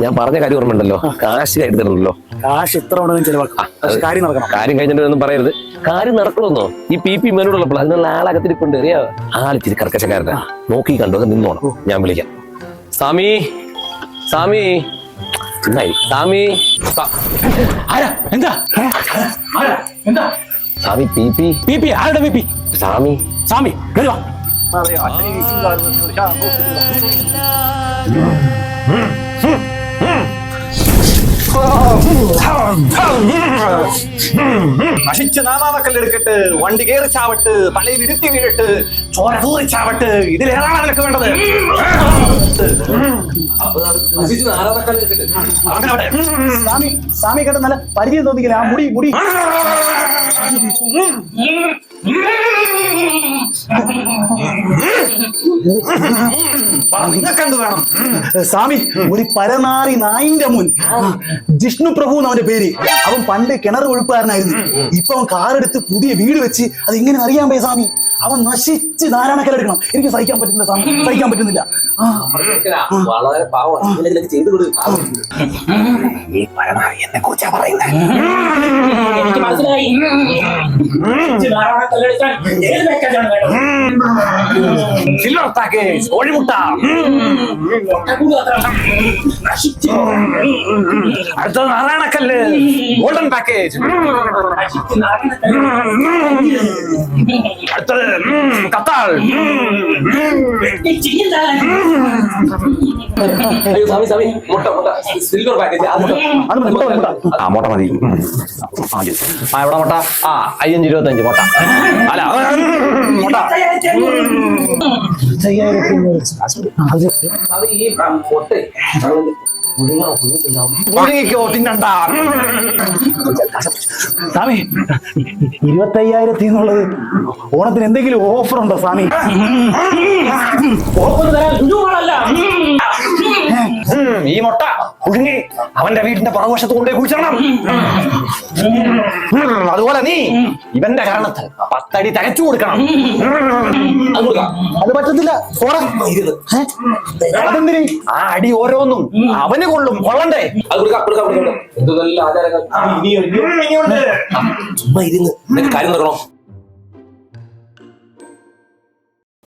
ഞാൻ പറഞ്ഞ കാര്യം ഓർമ്മയുണ്ടല്ലോ കാശ് കരുതണല്ലോ കാശ് എത്ര വേണമെങ്കിലും ചെലവാക്കാം കാര്യം നടക്കണം കാര്യം കഴിഞ്ഞിട്ടൊന്നും പറയരുത് കാര്യം നടക്കണമെന്നോ ഈ പി പി മേനോടുള്ളപ്പോൾ അതിനുള്ള ആളകത്തിരിപ്പുണ്ട് അറിയാ ആളിത്തിരി കർക്കശക്കാരനാ നോക്കി കണ്ടോ നിന്നോണം ഞാൻ വിളിക്കാം സ്വാമി സ്വാമി. സ്വാമി സ്വാ- ആരാ എന്താ? ആരാ എന്താ സ്വാമി പി പി പി പി ആരുടെ പി പി സ്വാമി സ്വാമി കേറി വാ നശിച്ച് നാമാവക്കല്ലെടുക്കട്ട് വണ്ടി കയറി ചാവട്ട് തലയിൽ ഇരുത്തി വീഴട്ട് ചോര കൂറി ചാവട്ട് ഇതിലേതാണ് അവനൊക്കെ വേണ്ടത്. സ്വാമി സ്വാമി കേട്ട നല്ല പരിചയം തോന്നിക്കില്ല? ആ മുടി മുടി. നിങ്ങൾക്കെന്ത് വേണം. സ്വാമി ഒരു പരനാറി നായിന്റെ മുൻ. ജിഷ്ണു പ്രഭു അവന്റെ പേര്. അവൻ പണ്ട് കിണർ ഒഴുപ്പുകാരനായിരുന്നു ഇപ്പൊ അവൻ കാറെടുത്ത് പുതിയ വീട് വെച്ച് അത് ഇങ്ങനെ അറിയാൻ പോയ സ്വാമി. അവൻ നശിച്ച് നാരായണക്കലെടുക്കണം എനിക്ക് സഹിക്കാൻ പറ്റുന്നില്ല സ്വാമി. സഹിക്കാൻ പറ്റുന്നില്ല. ആ. വളരെ പാവം. ചെയ്തു കൊടുക്കും. ഈ പരനാറി എന്നെ കുറിച്ചാ പറയുന്നത് ಸಿಲ್ಲರ್ ಪ್ಯಾಕೇಜ್ ಓಡಿಮುಟ್ಟ அடுத்தது நாராயண கல்லு கோல்டன் பேக்கேஜ் കൂടുതൽ അത്ര നശിച്ചു അടുത്തത്. കത്താൾ ആ മുട്ട മതി. ആ എവിടെ മുട്ട? ആ അയ്യഞ്ച് ഇരുപത്തഞ്ച് മുട്ട. അല്ല മുട്ട. ഈ തിന്നണ്ട. സ്വാമി ഇരുപത്തയ്യായിരത്തി എന്നുള്ളത് ഓണത്തിന് എന്തെങ്കിലും ഓഫർ ഉണ്ടോ സ്വാമി ഓഫർ തരാൻ ഗുരുവാണല്ല. ഈ മുട്ട പുഴുങ്ങി അവന്റെ വീടിന്റെ പുറകുവശത്ത് കൊണ്ടുപോയി കുഴിച്ചിടണം. അതുപോലെ നീ ഇവന്റെ കാരണത്ത് പത്തടി തകച്ചു കൊടുക്കണം. അത് പറ്റത്തില്ല. പോടാ. അതെന്തിന്? ആ അടി ഓരോന്നും അവന് കൊള്ളും. കൊള്ളണ്ടേ? അത് കൊടുക്കാം കൊടുക്കാം കൊടുക്കാം. എന്ത് നല്ല ആചാരങ്ങൾ. കാര്യം നടക്കണോ